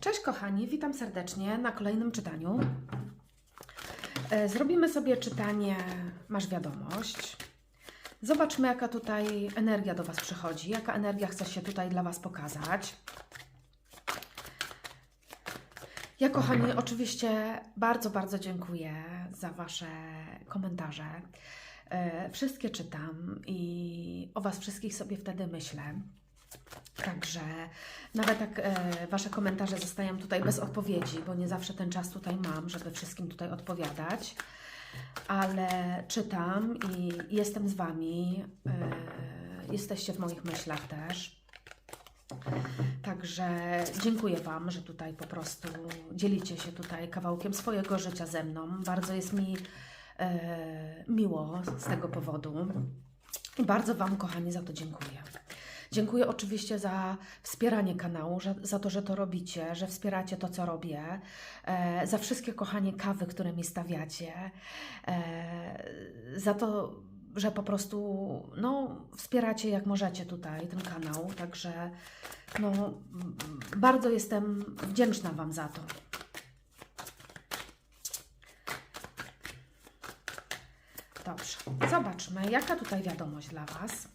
Cześć kochani, witam serdecznie na kolejnym czytaniu. E, Zrobimy sobie czytanie Masz wiadomość. Zobaczmy, jaka tutaj energia do Was przychodzi, jaka energia chce się tutaj dla Was pokazać. Ja, kochani, oczywiście bardzo, bardzo dziękuję za Wasze komentarze. E, Wszystkie czytam i o Was wszystkich sobie wtedy myślę. Także nawet tak e, Wasze komentarze zostają tutaj bez odpowiedzi, bo nie zawsze ten czas tutaj mam, żeby wszystkim tutaj odpowiadać. Ale czytam i jestem z Wami. E, jesteście w moich myślach też. Także dziękuję Wam, że tutaj po prostu dzielicie się tutaj kawałkiem swojego życia ze mną. Bardzo jest mi e, miło z tego powodu. I bardzo Wam, kochani, za to dziękuję. Dziękuję oczywiście za wspieranie kanału, że, za to, że to robicie, że wspieracie to, co robię, e, za wszystkie kochanie kawy, które mi stawiacie, e, za to, że po prostu no, wspieracie jak możecie tutaj ten kanał. Także no, bardzo jestem wdzięczna Wam za to. Dobrze, zobaczmy, jaka tutaj wiadomość dla Was.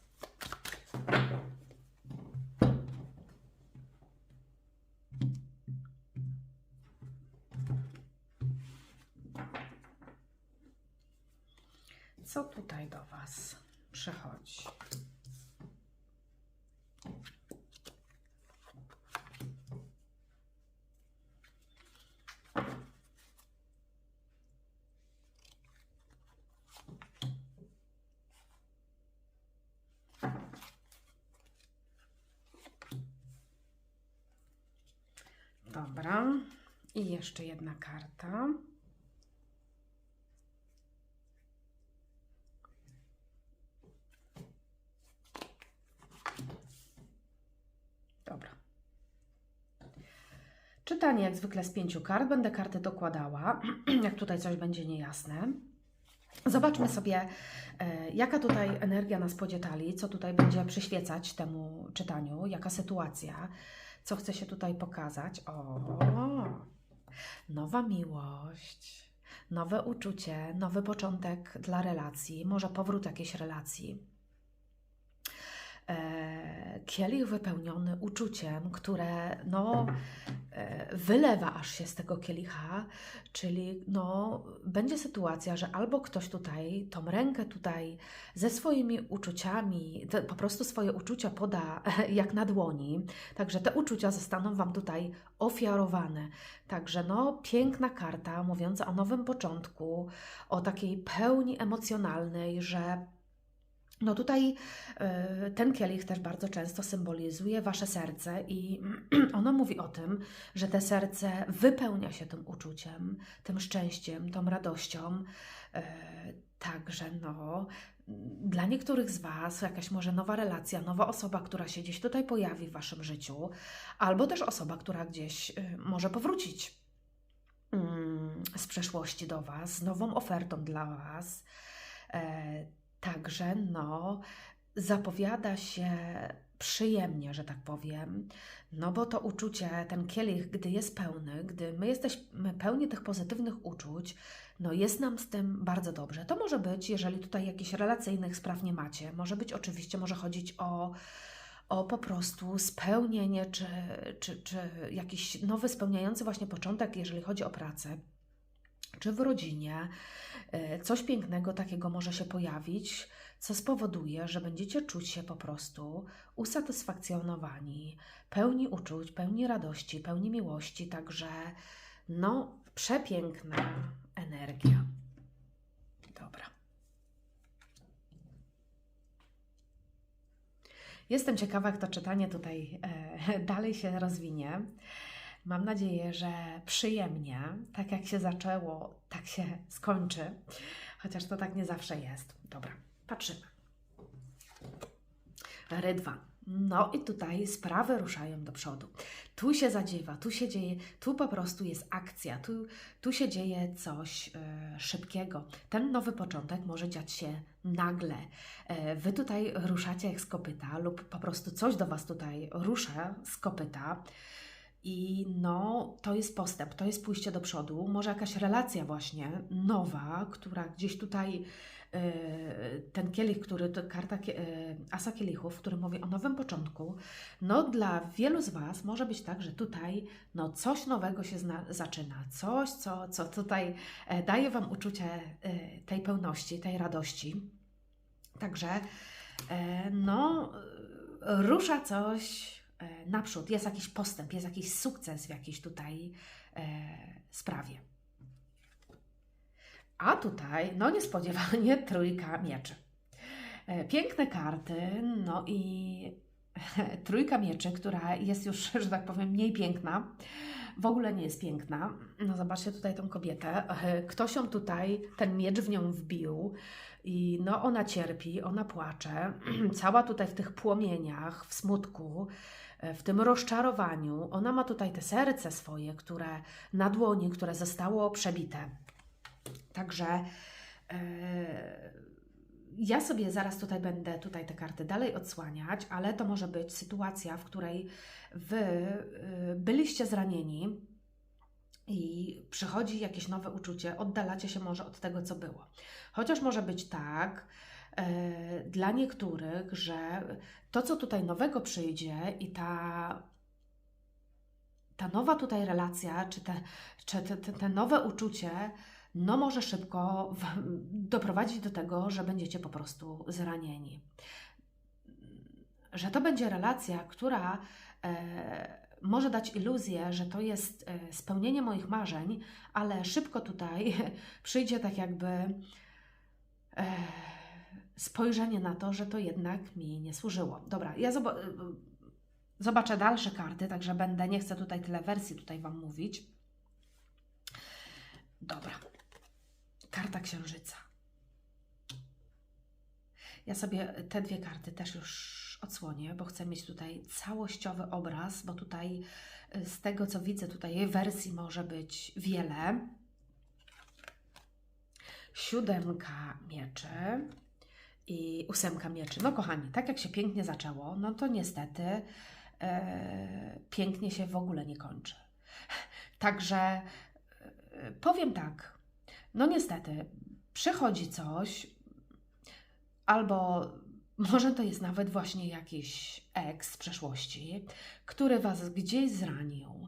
Co tutaj do Was przychodzi? Dobra. I jeszcze jedna karta. Dobra. Czytanie jak zwykle z pięciu kart. Będę karty dokładała, jak tutaj coś będzie niejasne. Zobaczmy sobie, e, jaka tutaj energia nas podzietali, co tutaj będzie przyświecać temu czytaniu, jaka sytuacja, co chce się tutaj pokazać. O, nowa miłość, nowe uczucie, nowy początek dla relacji, może powrót jakiejś relacji. E, Kielich wypełniony uczuciem, które no, e, wylewa aż się z tego kielicha, czyli no, będzie sytuacja, że albo ktoś tutaj tą rękę tutaj ze swoimi uczuciami, po prostu swoje uczucia poda jak na dłoni, także te uczucia zostaną Wam tutaj ofiarowane. Także no, piękna karta mówiąca o nowym początku, o takiej pełni emocjonalnej, że no tutaj y, ten kielich też bardzo często symbolizuje Wasze serce i ono mówi o tym, że te serce wypełnia się tym uczuciem, tym szczęściem, tą radością. Y, Także no, dla niektórych z Was jakaś może nowa relacja, nowa osoba, która się gdzieś tutaj pojawi w Waszym życiu, albo też osoba, która gdzieś y, może powrócić mm, z przeszłości do Was, z nową ofertą dla Was. Także no, zapowiada się przyjemnie, że tak powiem, no bo to uczucie, ten kielich, gdy jest pełny, gdy my jesteśmy pełni tych pozytywnych uczuć, no jest nam z tym bardzo dobrze. To może być, jeżeli tutaj jakichś relacyjnych spraw nie macie, może być oczywiście, może chodzić o, o po prostu spełnienie, czy, czy, czy jakiś nowy spełniający właśnie początek, jeżeli chodzi o pracę czy w rodzinie coś pięknego takiego może się pojawić, co spowoduje, że będziecie czuć się po prostu usatysfakcjonowani, pełni uczuć, pełni radości, pełni miłości, także no, przepiękna energia. Dobra. Jestem ciekawa, jak to czytanie tutaj e, dalej się rozwinie. Mam nadzieję, że przyjemnie, tak jak się zaczęło, tak się skończy, chociaż to tak nie zawsze jest. Dobra, patrzymy. Rydwan. No i tutaj sprawy ruszają do przodu. Tu się zadziewa, tu się dzieje, tu po prostu jest akcja, tu, tu się dzieje coś e, szybkiego. Ten nowy początek może dziać się nagle. E, wy tutaj ruszacie jak z kopyta lub po prostu coś do Was tutaj rusza z kopyta I no, to jest postęp, to jest pójście do przodu. Może jakaś relacja właśnie nowa, która gdzieś tutaj e, ten kielich, który karta e, Asa Kielichów, który mówi o nowym początku, no dla wielu z Was może być tak, że tutaj no coś nowego się zna, zaczyna, coś, co, co tutaj e, daje Wam uczucie tej pełności, tej radości. Także no rusza coś naprzód, jest jakiś postęp, jest jakiś sukces w jakiejś tutaj sprawie. A tutaj, no niespodziewanie, trójka mieczy. E, piękne karty, no i trójka mieczy, która jest już, że tak powiem, mniej piękna, w ogóle nie jest piękna. No zobaczcie tutaj tą kobietę. E, ktoś ją tutaj, ten miecz w nią wbił i no ona cierpi, ona płacze. Cała tutaj w tych płomieniach, w smutku, e, w tym rozczarowaniu. Ona ma tutaj te serce swoje, które na dłoni, które zostało przebite. Także e, ja sobie zaraz tutaj będę tutaj te karty dalej odsłaniać, ale to może być sytuacja, w której Wy e, byliście zranieni i przychodzi jakieś nowe uczucie, oddalacie się może od tego, co było. Chociaż może być tak, e, dla niektórych, że to, co tutaj nowego przyjdzie i ta, ta nowa tutaj relacja, czy te, czy te, te, te nowe uczucie, no może szybko doprowadzić do tego, że będziecie po prostu zranieni. Że to będzie relacja, która e, może dać iluzję, że to jest e, spełnienie moich marzeń, ale szybko tutaj przyjdzie tak jakby e, spojrzenie na to, że to jednak mi nie służyło. Dobra, ja zob zobaczę dalsze karty, także będę, nie chcę tutaj tyle wersji tutaj Wam mówić. Dobra, karta księżyca. Ja sobie te dwie karty też już odsłonię, bo chcę mieć tutaj całościowy obraz, bo tutaj y, z tego co widzę, tutaj wersji może być wiele. Siódemka mieczy i ósemka mieczy. No kochani, tak jak się pięknie zaczęło, no to niestety e, pięknie się w ogóle nie kończy. Także e, powiem tak, no niestety, przychodzi coś, albo może to jest nawet właśnie jakiś ex z przeszłości, który Was gdzieś zranił.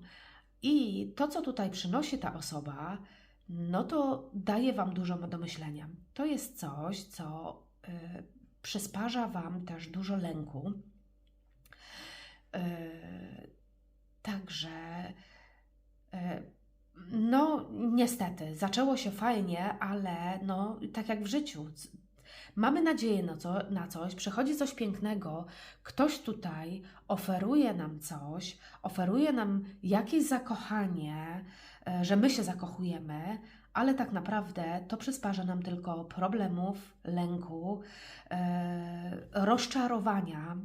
I to, co tutaj przynosi ta osoba, no to daje Wam dużo do myślenia. To jest coś, co przysparza Wam też dużo lęku. Y, także y, no, niestety, zaczęło się fajnie, ale no, tak jak w życiu, mamy nadzieję na, co, na coś, przychodzi coś pięknego, ktoś tutaj oferuje nam coś, oferuje nam jakieś zakochanie, e, że my się zakochujemy, ale tak naprawdę to przysparza nam tylko problemów, lęku, e, rozczarowania.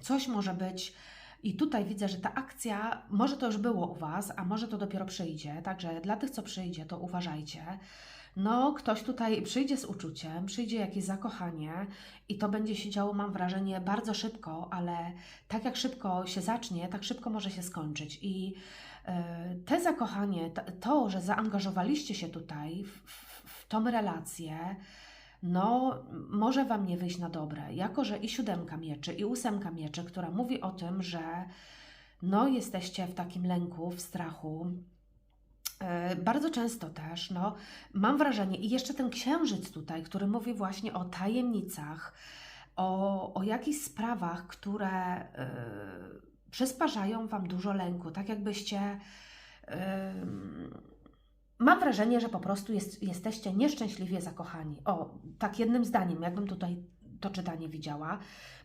Coś może być i tutaj widzę, że ta akcja, może to już było u Was, a może to dopiero przyjdzie. Także dla tych, co przyjdzie, to uważajcie. No, ktoś tutaj przyjdzie z uczuciem, przyjdzie jakieś zakochanie i to będzie się działo, mam wrażenie, bardzo szybko, ale tak jak szybko się zacznie, tak szybko może się skończyć. I te zakochanie, to, że zaangażowaliście się tutaj w, w, w tą relację, no może Wam nie wyjść na dobre. Jako, że i siódemka mieczy, i ósemka mieczy, która mówi o tym, że no jesteście w takim lęku, w strachu, e, bardzo często też, no, mam wrażenie, i jeszcze ten księżyc tutaj, który mówi właśnie o tajemnicach, o, o jakichś sprawach, które y, przysparzają Wam dużo lęku, tak jakbyście y, Mam wrażenie, że po prostu jest, jesteście nieszczęśliwie zakochani. O, tak jednym zdaniem, jakbym tutaj to czytanie widziała,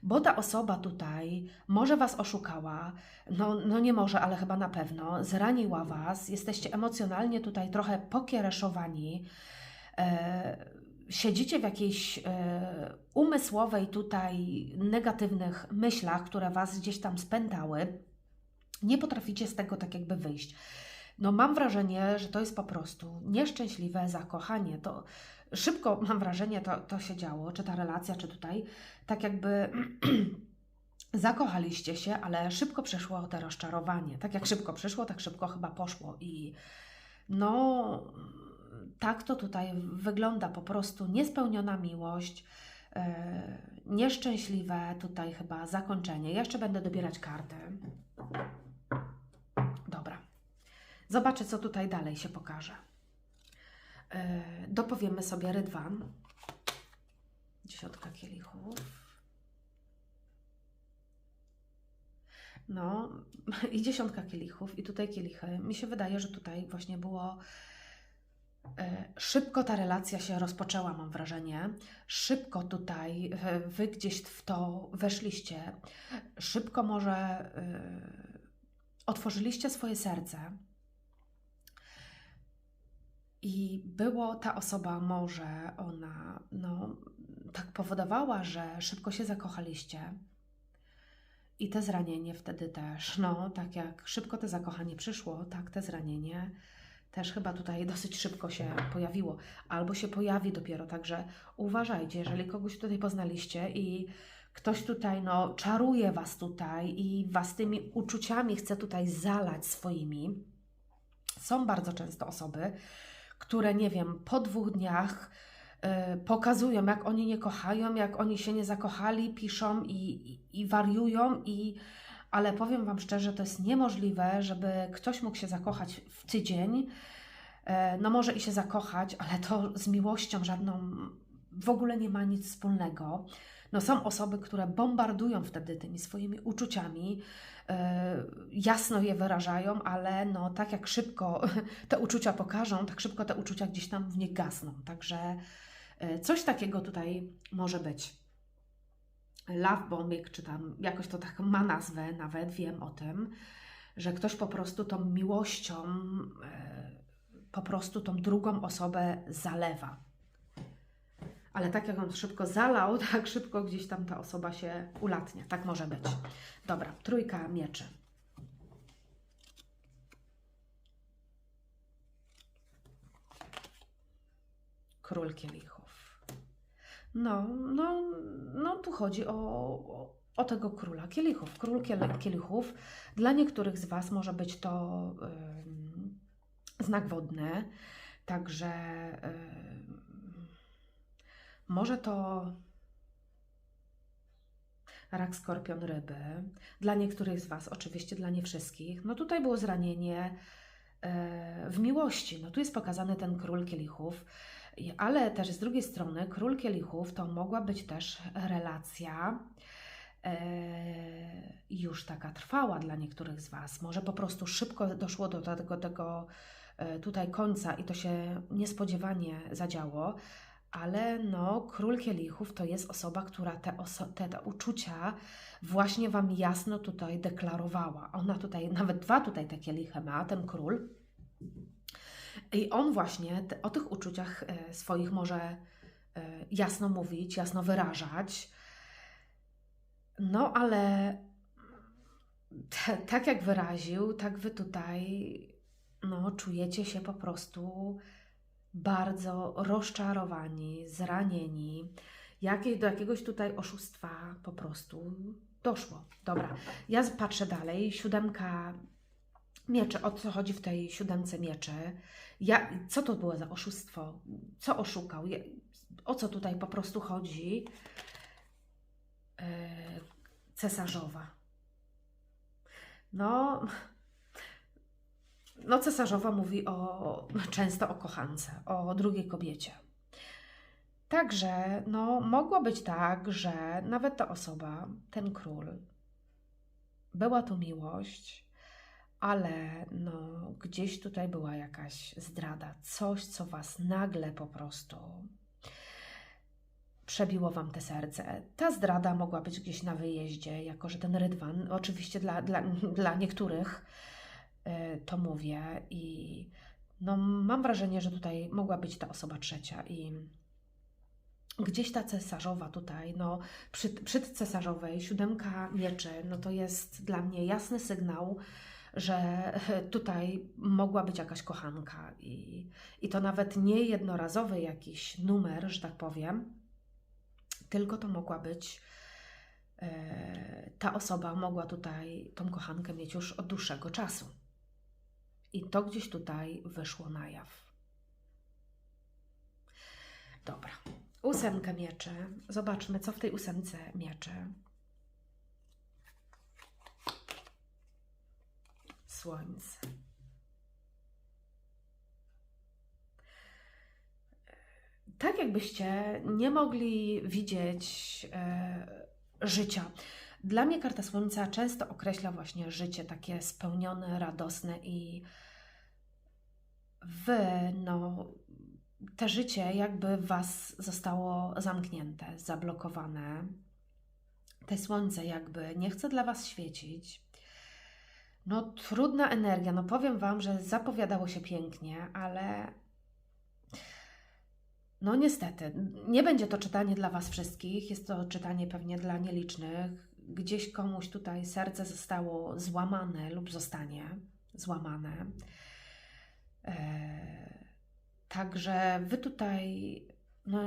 bo ta osoba tutaj może Was oszukała, no, no nie może, ale chyba na pewno, zraniła Was, jesteście emocjonalnie tutaj trochę pokiereszowani, e, siedzicie w jakiejś e, umysłowej tutaj negatywnych myślach, które Was gdzieś tam spętały, nie potraficie z tego tak jakby wyjść no mam wrażenie, że to jest po prostu nieszczęśliwe zakochanie. To szybko mam wrażenie, to, to się działo, czy ta relacja, czy tutaj, tak jakby zakochaliście się, ale szybko przeszło to rozczarowanie. Tak jak szybko przyszło, tak szybko chyba poszło i no tak to tutaj wygląda po prostu niespełniona miłość, yy, nieszczęśliwe tutaj chyba zakończenie. Ja jeszcze będę dobierać karty. Dobra. Zobaczę, co tutaj dalej się pokaże. Yy, dopowiemy sobie rydwan. Dziesiątka kielichów. No, i dziesiątka kielichów, i tutaj kielichy. Mi się wydaje, że tutaj właśnie było e, szybko ta relacja się rozpoczęła, mam wrażenie. Szybko tutaj e, wy gdzieś w to weszliście. Szybko może e, otworzyliście swoje serce. I było ta osoba, może ona, no, tak powodowała, że szybko się zakochaliście i te zranienie wtedy też, no tak jak szybko te zakochanie przyszło, tak te zranienie też chyba tutaj dosyć szybko się pojawiło, albo się pojawi dopiero, także uważajcie, jeżeli kogoś tutaj poznaliście i ktoś tutaj no czaruje Was tutaj i Was tymi uczuciami chce tutaj zalać swoimi, są bardzo często osoby, które nie wiem, po dwóch dniach Y, pokazują, jak oni nie kochają, jak oni się nie zakochali, piszą i, i, i wariują, i, ale powiem Wam szczerze, to jest niemożliwe, żeby ktoś mógł się zakochać w tydzień. E, no może i się zakochać, ale to z miłością żadną w ogóle nie ma nic wspólnego. No są osoby, które bombardują wtedy tymi swoimi uczuciami, e, jasno je wyrażają, ale no tak jak szybko te uczucia pokażą, tak szybko te uczucia gdzieś tam w nich gasną. Także E, coś takiego tutaj może być. Love bombing, czy tam jakoś to tak ma nazwę, nawet wiem o tym, że ktoś po prostu tą miłością, e, po prostu tą drugą osobę zalewa. Ale tak jak on szybko zalał, tak szybko gdzieś tam ta osoba się ulatnia. Tak może być. Dobra, trójka mieczy. Król kielichu. No, no, no tu chodzi o, o, tego króla kielichów. Król kielichów dla niektórych z Was może być to y, znak wodny, także y, może to rak, skorpion, ryby. Dla niektórych z Was, oczywiście dla nie wszystkich. No tutaj było zranienie y, w miłości. No tu jest pokazany ten król kielichów ale też z drugiej strony król kielichów to mogła być też relacja e, już taka trwała dla niektórych z Was. Może po prostu szybko doszło do tego, tego e, tutaj końca i to się niespodziewanie zadziało, ale no, król kielichów to jest osoba, która te, oso te, te uczucia właśnie Wam jasno tutaj deklarowała. Ona tutaj, nawet dwa tutaj te kielichy ma, ten król. I on właśnie te, o tych uczuciach e, swoich może e, jasno mówić, jasno wyrażać. No ale te, tak jak wyraził, tak wy tutaj no, czujecie się po prostu bardzo rozczarowani, zranieni. Jakie, do jakiegoś tutaj oszustwa po prostu doszło. Dobra, ja patrzę dalej. Siódemka miecze. O co chodzi w tej siódemce mieczy? Ja, co to było za oszustwo? Co oszukał? O co tutaj po prostu chodzi? E, cesarzowa. No, no cesarzowa mówi o, często o kochance, o drugiej kobiecie. Także no, mogło być tak, że nawet ta osoba, ten król, była tu miłość, ale no, gdzieś tutaj była jakaś zdrada, coś, co was nagle po prostu przebiło wam te serce. Ta zdrada mogła być gdzieś na wyjeździe, jako że ten rydwan, oczywiście dla, dla, dla niektórych yy, to mówię, i no, mam wrażenie, że tutaj mogła być ta osoba trzecia i gdzieś ta cesarzowa tutaj, no przy, przy cesarzowej siódemka mieczy, no to jest dla mnie jasny sygnał, że tutaj mogła być jakaś kochanka i, i to nawet nie jednorazowy jakiś numer, że tak powiem, tylko to mogła być e, ta osoba mogła tutaj tą kochankę mieć już od dłuższego czasu. I to gdzieś tutaj wyszło na jaw. Dobra. Ósemkę mieczy. Zobaczmy, co w tej ósemce mieczy. Słońce. Tak jakbyście nie mogli widzieć e, życia. Dla mnie karta Słońca często określa właśnie życie takie spełnione, radosne i wy, no, te życie jakby was zostało zamknięte, zablokowane. Te słońce jakby nie chce dla was świecić. No, trudna energia. No, powiem wam, że zapowiadało się pięknie, ale no niestety, nie będzie to czytanie dla Was wszystkich, jest to czytanie pewnie dla nielicznych. Gdzieś komuś tutaj serce zostało złamane lub zostanie złamane. E, także Wy tutaj, no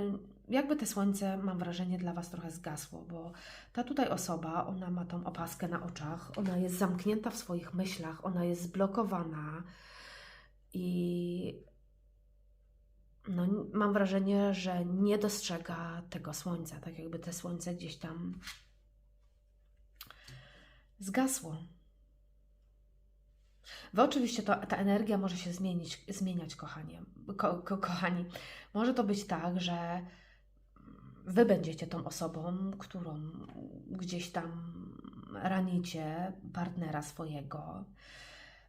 jakby te słońce, mam wrażenie, dla Was trochę zgasło, bo ta tutaj osoba, ona ma tą opaskę na oczach, ona jest zamknięta w swoich myślach, ona jest zblokowana i no, mam wrażenie, że nie dostrzega tego słońca, tak jakby te słońce gdzieś tam zgasło. Wy oczywiście to, ta energia może się zmienić, zmieniać, kochanie, ko, ko, kochani. Może to być tak, że Wy będziecie tą osobą, którą gdzieś tam ranicie partnera swojego,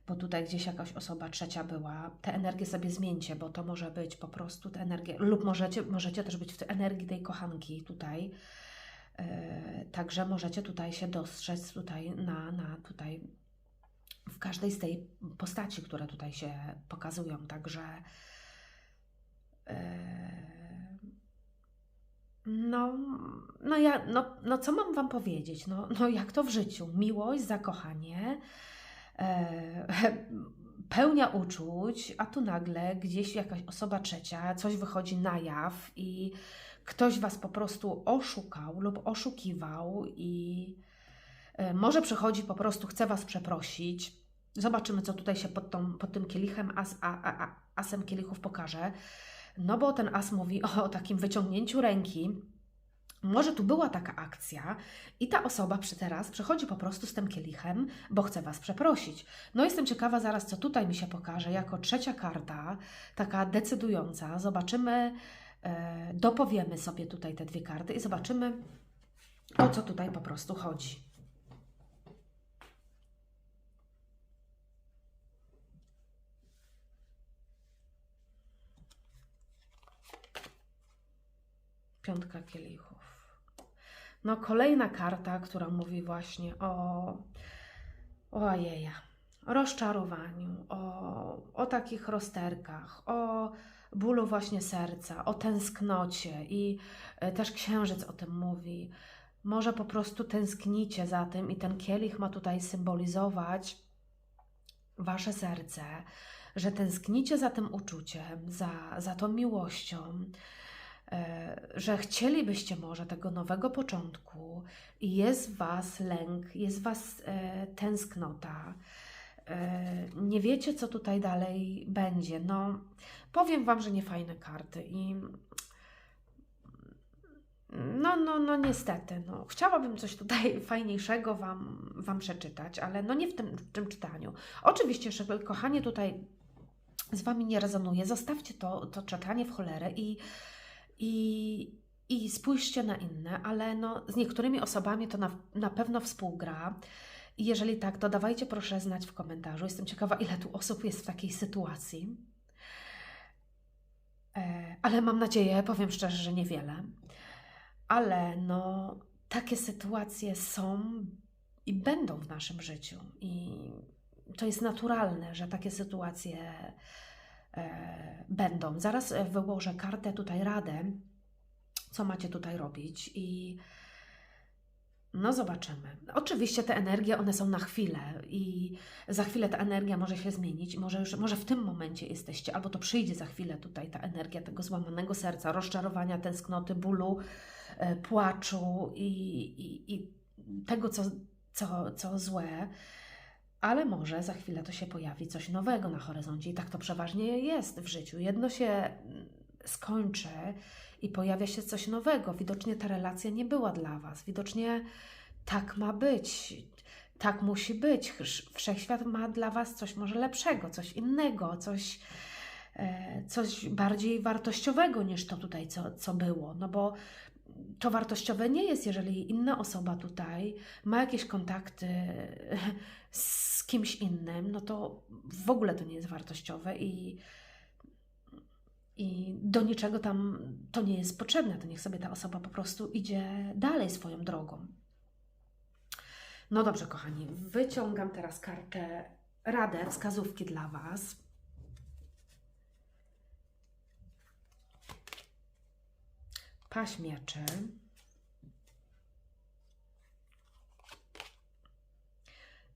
bo tutaj gdzieś jakaś osoba trzecia była, te energię sobie zmieńcie, bo to może być po prostu te energie, lub możecie, możecie też być w tej energii tej kochanki tutaj, yy, także możecie tutaj się dostrzec tutaj na, na tutaj w każdej z tej postaci, które tutaj się pokazują, także yy, no, no ja, no, no co mam Wam powiedzieć, no, no jak to w życiu, miłość, zakochanie, E, pełnia uczuć, a tu nagle gdzieś jakaś osoba trzecia, coś wychodzi na jaw i ktoś Was po prostu oszukał lub oszukiwał i e, może przychodzi po prostu, chce Was przeprosić. Zobaczymy, co tutaj się pod, tą, pod tym kielichem, as, a, a, a, asem kielichów pokaże. No bo ten as mówi o takim wyciągnięciu ręki, może tu była taka akcja i ta osoba przy teraz przychodzi po prostu z tym kielichem, bo chce Was przeprosić. No jestem ciekawa zaraz, co tutaj mi się pokaże jako trzecia karta, taka decydująca. Zobaczymy, e, dopowiemy sobie tutaj te dwie karty i zobaczymy, o co tutaj po prostu chodzi. Piątka kielichów. No, kolejna karta, która mówi właśnie o, o ajeja, rozczarowaniu, o, o takich rozterkach, o bólu właśnie serca, o tęsknocie i e, też księżyc o tym mówi. Może po prostu tęsknicie za tym i ten kielich ma tutaj symbolizować wasze serce, że tęsknicie za tym uczuciem, za, za tą miłością, że chcielibyście może tego nowego początku i jest w Was lęk, jest w Was e, tęsknota. E, nie wiecie, co tutaj dalej będzie. No, powiem Wam, że nie fajne karty i no, no, no niestety, no. Chciałabym coś tutaj fajniejszego Wam, wam przeczytać, ale no nie w tym, w tym czytaniu. Oczywiście, że kochanie tutaj z Wami nie rezonuje, zostawcie to, to czytanie w cholerę i i, i spójrzcie na inne, ale no, z niektórymi osobami to na, na pewno współgra. I jeżeli tak, to dawajcie proszę znać w komentarzu. Jestem ciekawa, ile tu osób jest w takiej sytuacji. E, ale mam nadzieję, powiem szczerze, że niewiele. Ale no, takie sytuacje są i będą w naszym życiu. I to jest naturalne, że takie sytuacje będą. Zaraz e, wyłożę kartę tutaj radę, co macie tutaj robić i no zobaczymy. Oczywiście te energie, one są na chwilę i za chwilę ta energia może się zmienić. Może, już, może w tym momencie jesteście, albo to przyjdzie za chwilę tutaj ta energia tego złamanego serca, rozczarowania, tęsknoty, bólu, e, płaczu i, i, i tego, co, co, co złe, ale może za chwilę to się pojawi coś nowego na horyzoncie i tak to przeważnie jest w życiu. Jedno się mm, skończy i pojawia się coś nowego. Widocznie ta relacja nie była dla Was. Widocznie tak ma być. Tak musi być. Wszechświat ma dla Was coś może lepszego, coś innego, coś, e, coś bardziej wartościowego niż to tutaj, co, co było. No bo to wartościowe nie jest, jeżeli inna osoba tutaj ma jakieś kontakty z kimś innym, no to w ogóle to nie jest wartościowe i, i do niczego tam to nie jest potrzebne. To niech sobie ta osoba po prostu idzie dalej swoją drogą. No dobrze, kochani, wyciągam teraz kartę radę, wskazówki dla Was. Paź mieczy.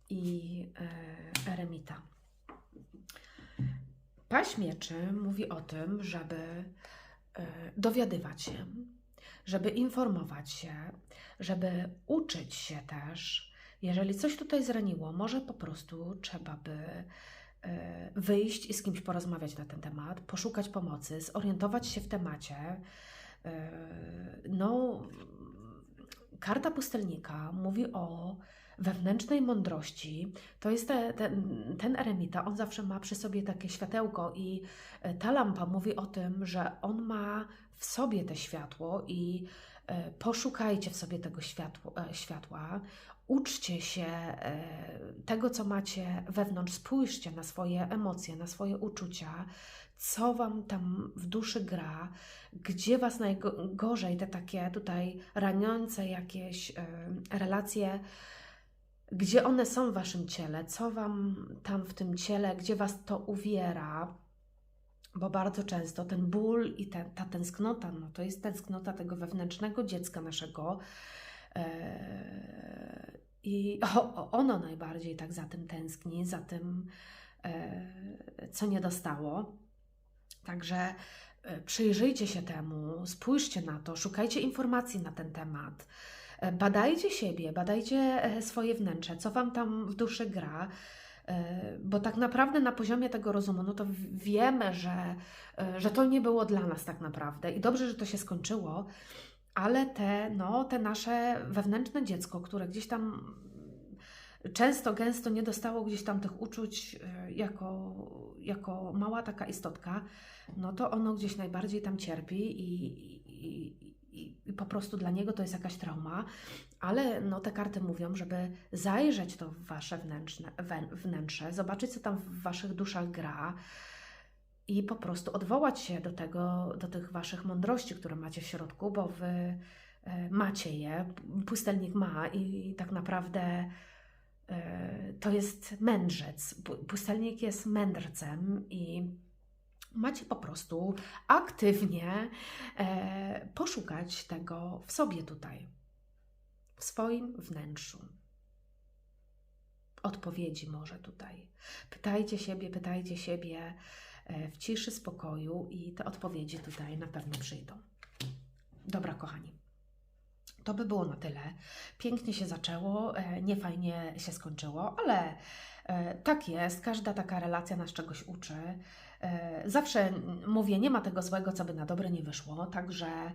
I e, eremita. Paź mieczy mówi o tym, żeby e, dowiadywać się, żeby informować się, żeby uczyć się też. Jeżeli coś tutaj zraniło, może po prostu trzeba by e, wyjść i z kimś porozmawiać na ten temat, poszukać pomocy, zorientować się w temacie. E, no, karta pustelnika mówi o wewnętrznej mądrości. To jest te, ten, ten eremita, on zawsze ma przy sobie takie światełko i e, ta lampa mówi o tym, że on ma w sobie te światło i poszukajcie w sobie tego światło, światła, uczcie się tego, co macie wewnątrz, spójrzcie na swoje emocje, na swoje uczucia, co wam tam w duszy gra, gdzie was najgorzej te takie tutaj raniące jakieś relacje, gdzie one są w waszym ciele, co wam tam w tym ciele, gdzie was to uwiera. Bo bardzo często ten ból i te, ta tęsknota, no to jest tęsknota tego wewnętrznego dziecka naszego. Yy, I ono najbardziej tak za tym tęskni, za tym, yy, co nie dostało. Także e, przyjrzyjcie się temu, spójrzcie na to, szukajcie informacji na ten temat. E, badajcie siebie, badajcie e, swoje wnętrze, co Wam tam w duszy gra, bo tak naprawdę na poziomie tego rozumu, no to wiemy, że, że to nie było dla nas tak naprawdę i dobrze, że to się skończyło, ale te, no, te nasze wewnętrzne dziecko, które gdzieś tam często, gęsto nie dostało gdzieś tam tych uczuć jako, jako mała taka istotka, no to ono gdzieś najbardziej tam cierpi i, i, i, po prostu dla niego to jest jakaś trauma, ale no te karty mówią, żeby zajrzeć to w Wasze wnętrzne, wnętrze, zobaczyć, co tam w Waszych duszach gra i po prostu odwołać się do tego, do tych Waszych mądrości, które macie w środku, bo Wy e, macie je, pustelnik ma i tak naprawdę e, to jest mędrzec. Pustelnik jest mędrcem i macie po prostu aktywnie e, poszukać tego w sobie tutaj, w swoim wnętrzu. Odpowiedzi może tutaj. Pytajcie siebie, pytajcie siebie e, w ciszy, spokoju i te odpowiedzi tutaj na pewno przyjdą. Dobra, kochani. To by było na tyle. Pięknie się zaczęło, e, niefajnie się skończyło, ale e, tak jest. Każda taka relacja nas czegoś uczy. E, zawsze mówię, nie ma tego złego, co by na dobre nie wyszło, także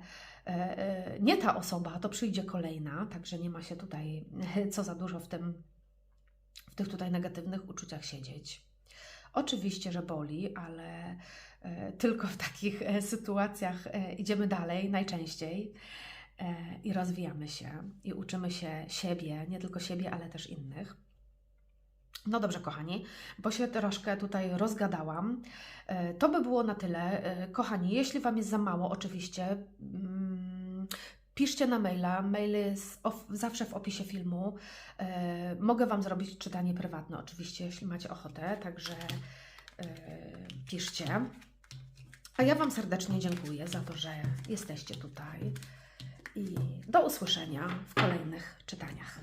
nie ta osoba, to przyjdzie kolejna, także nie ma się tutaj co za dużo w tym, w tych tutaj negatywnych uczuciach siedzieć. Oczywiście, że boli, ale tylko w takich sytuacjach idziemy dalej najczęściej. E, i rozwijamy się i uczymy się siebie, nie tylko siebie, ale też innych. No dobrze, kochani, bo się troszkę tutaj rozgadałam. E, to by było na tyle. E, kochani, jeśli Wam jest za mało, oczywiście. Mm, piszcie na maila. Mail jest zawsze w opisie filmu. mogę Wam zrobić czytanie prywatne, oczywiście, jeśli macie ochotę. Także piszcie. A ja Wam serdecznie dziękuję za to, że jesteście tutaj i do usłyszenia w kolejnych czytaniach.